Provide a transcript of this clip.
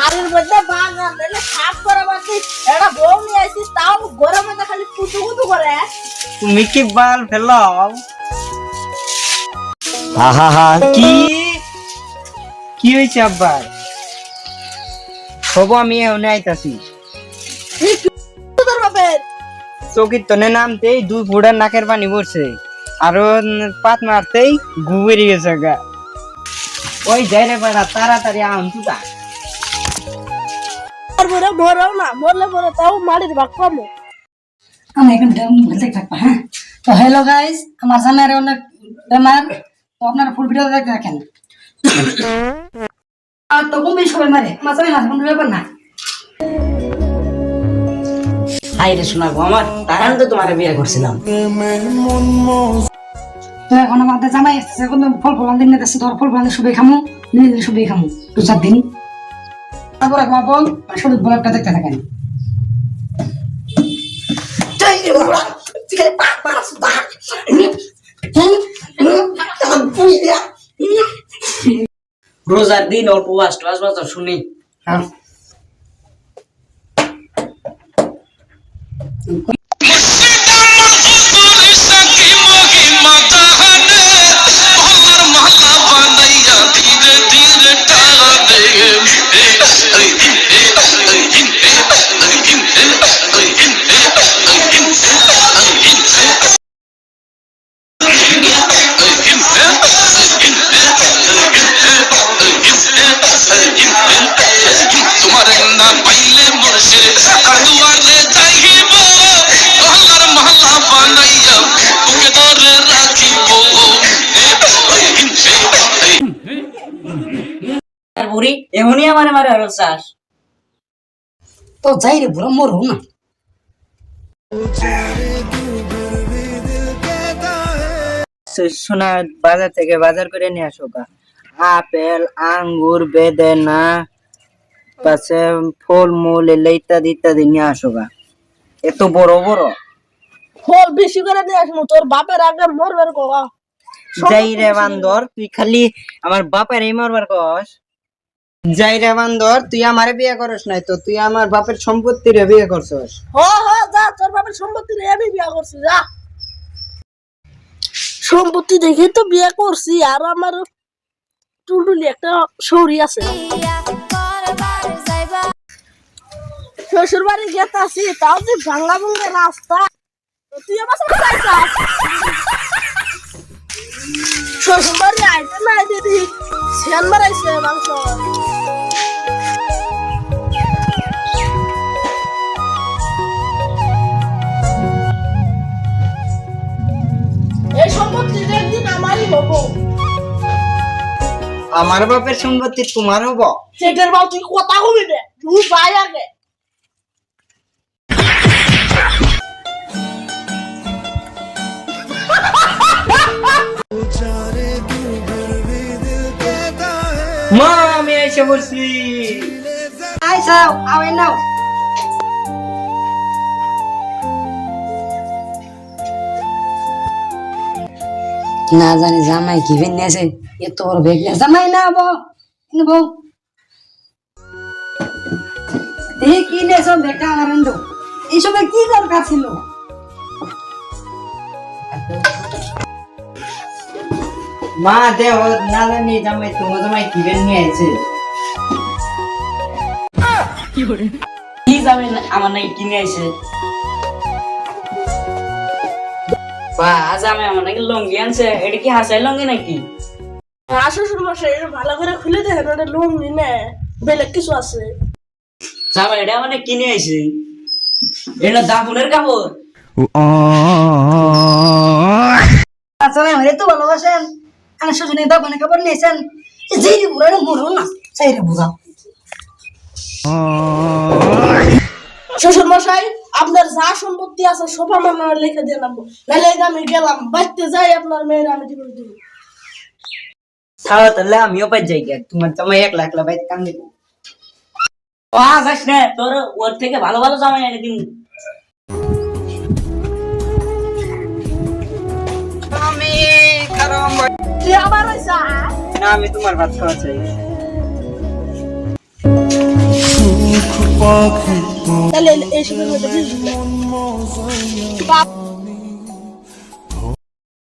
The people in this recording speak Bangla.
বাড়ির মধ্যে বাগান সাফ করা বাকি একটা বউ নিয়ে আসিস তাও ঘরের মধ্যে খালি কুতু কুতু করে। তুমি কি বাল ফেলাও? আহা কি? কি? হয়েছে আব্বার? হব আমি এখানে আইতাছি। তোর বাপের। চকির তনে নামতেই দুই ফুটার নাকের পানি পড়ছে। আরও পাত মারতেই গুবেরি গেছে গা। ওই যাই রে বেড়া তাড়াতাড়ি তুতা আর মরে হ্যাঁ হ্যালো গাইস আমার জামাইয়ের অনেক বেমার তো আপনারা ফুল ভিডিও থাকেন আর সবাই মারে আমার জামাই মাঝে কোনো ব্যাপার না রে শোনা আমার তো তোমার বিয়ে করছিলাম তো এখন আমাদের জামাই ফল ফল দিন নিতেছে ধর ফল ফল শুভে খামু নিজে শুভে খামু দু চার দিন তারপর আমার বল সবুজ ব্লগটা দেখতে থাকেন। রোজার দিন অল্প বাস টাস বাস শুনি। হ্যাঁ। আর বুড়ি এমনই আমার মারে আরও চাষ তো যাই রে বুড়া মরো না। সোনা বাজার থেকে বাজার করে নিয়ে আসো গা। আপেল আঙ্গুর বেদেনা পাশে ফল মূল এলে ইত্যাদি ইত্যাদি নিয়ে আসো গা। এত বড় বড়। ফল বেশি করে নিয়ে আসব তোর বাপের আগে মরবার কয়া যাই রে বান্দর তুই খালি আমার বাপের এই মারবার কস। যাই রে বান্দর, তুই আমারে বিয়ে করস নাই তো, তুই আমার বাপের সম্পত্তি রে বিয়ে করছস। হ হ, যা, তোর বাপের সম্পত্তি নিয়ে আমি বিয়া করছি, যা। সম্পত্তি দেখে তো বিয়ে করছি, আর আমার টুলটুলি একটা সৌরি আছে। শ্বশুর বাড়ি গেতে আছি তাও যে ভাঙ্গা ভাঙ্গা রাস্তা। তুই আমার শ্বশুর বাড়ি আইতে না আইতে দি সেন মারাইছে মাংস। এই আমার বাপের সম্পত্তি তোমার হব? সেটার বাল তুই কথা কবি রে তুই পাই আগে। মা আমি এসে বলছি আইসা আওয়াই নাও। না জানি জামাই কি বেন নিয়েছে এত বড় বেগ নিয়ে জামাই না বো ইনে বউ। এই কি নিয়েছ বেটা আনন্দ এইসবে কি দরকার ছিল? মা, দেহ না জানি জামাই তোমার জামাই কি বেন নিয়ে আইছে। কি যাবে না আমার নাকি কিনে আইছে? বা আজ আমি আমার নাকি লঙ্গি আনছে, এটা কি হাসাই লঙ্গি নাকি? আসো শুরু মাসে ভালো করে খুলে দেখেন ওটা লোন নিনে বেলেগ কিছু আছে। যাবে এটা নাকি কিনে আইছে। এটা দাফনের কাপড়। জামাই হরে তো ভালোবাসেন আমি সুজনে দাও মানে খবর নিয়েছেন যেই রে বুড়া মরো না? সেই রে বুড়া। শ্বশুর মশাই আপনার যা সম্পত্তি আছে সব আমার লিখে দিয়ে নামবো। নাহলে আমি গেলাম বাড়তে যাই আপনার মেয়ের আমি দিব। দিব তাও তাহলে আমিও পাই যাই গে তোমার জামাই এক লাখ লাখ বাইতে কাম দিব ও যাস না তোর ওর থেকে ভালো ভালো জামাই এনে দিন আমি খারাপ তুই আবার যা না আমি তোমার ভাত খাওয়া চাই তাহলে মধ্যে বিষ দিলে। বাপ